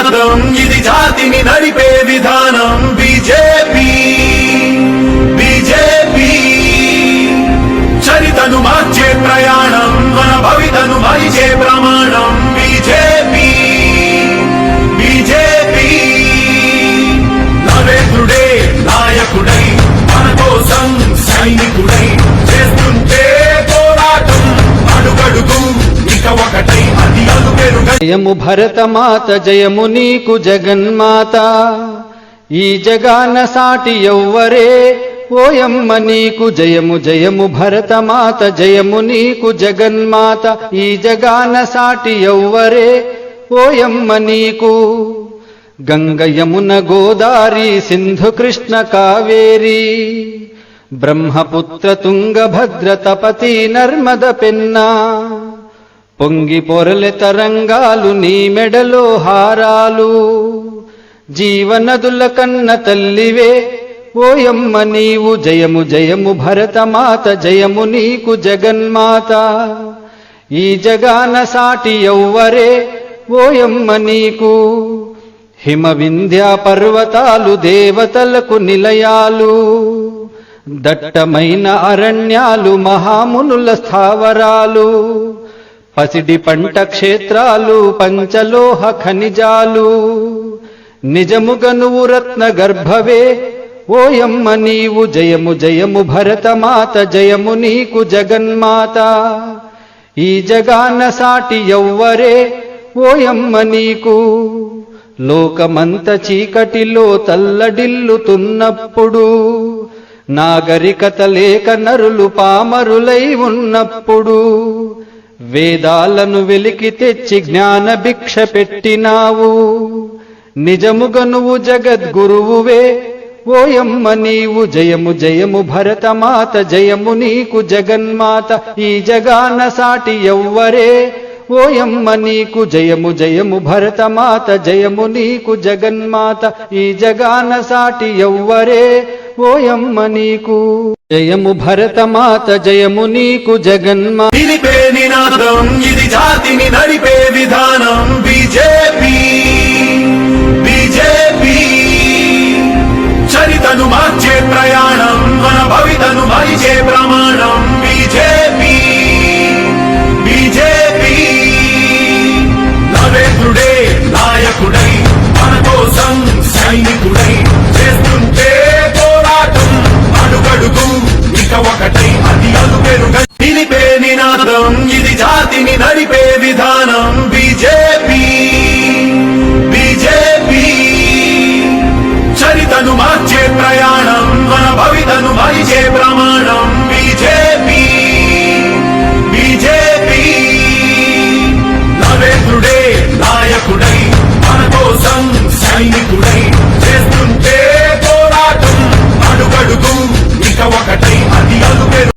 నినాదం ఇది జాతిని నడిపే విధానం. బీజేపీ జయము భరతమాత జయము నీకు జగన్మాత. ఈ జగాన సాటి ఎవ్వరే? ఓయమ్మ నీకు జయము జయము భరతమాత జయము నీకు జగన్మాత. ఈ జగాన సాటి ఎవ్వరే? ఓయమ్మ నీకు. గంగ యమున గోదారి సింధు కృష్ణ కావేరి. బ్రహ్మపుత్ర తుంగభద్ర తపతి నర్మద పెన్నా. పొంగి పొరలె తరంగాలు నీ మెడలో హారాలు. జీవనదుల కన్న తల్లివే ఓయమ్మ నీవు జయము జయము భరతమాత జయము నీకు జగన్మాత. ఈ జగాన సాటి ఎవ్వరే ఓయమ్మ నీకు. హిమ వింధ్యా పర్వతాలు దేవతలకు నిలయాలు. దట్టమైన అరణ్యాలు మహామునుల స్థావరాలు. పసిడి పంట క్షేత్రాలు పంచలోహ ఖనిజాలు. నిజముగా నువ్వు రత్న గర్భవే ఓయమ్మ నీవు జయము జయము భరతమాత జయము నీకు జగన్మాత. ఈ జగాన సాటి ఎవ్వరే ఓయమ్మ నీకు. లోకమంత చీకటిలో తల్లడిల్లుతున్నప్పుడు నాగరికత లేక నరులు పామరులై ఉన్నప్పుడు వేదాలను వెలికి తెచ్చి జ్ఞాన భిక్ష పెట్టినావు. నిజముగా నువ్వు జగద్గురువువే. ఓయమ్మ నీవు జయము జయము భరతమాత జయము నీకు జగన్మాత ఈ జగాన సాటి ఎవ్వరే. ఓయమ్మ నీకు జయము జయము భరతమాత జయము నీకు జగన్మాత ఈ జగాన సాటి ఎవ్వరే. ఓయమ్మ నీకు జయము భరతమాత జయము నీకు జగన్మా. నిలిపే నినాదం ఇది జాతిని నడిపే విధానం బీజేపీ. మలిచే ప్రయాణం మన భవితను మలిచే ప్రమాణం బీజేపీ బీజేపీ నవేంద్రుడే నాయకుడై మన కోసం సైనికుడై చేస్తుంటే పోరాటం అడుగడుగు ఇక ఒకటై అది అదుపెరు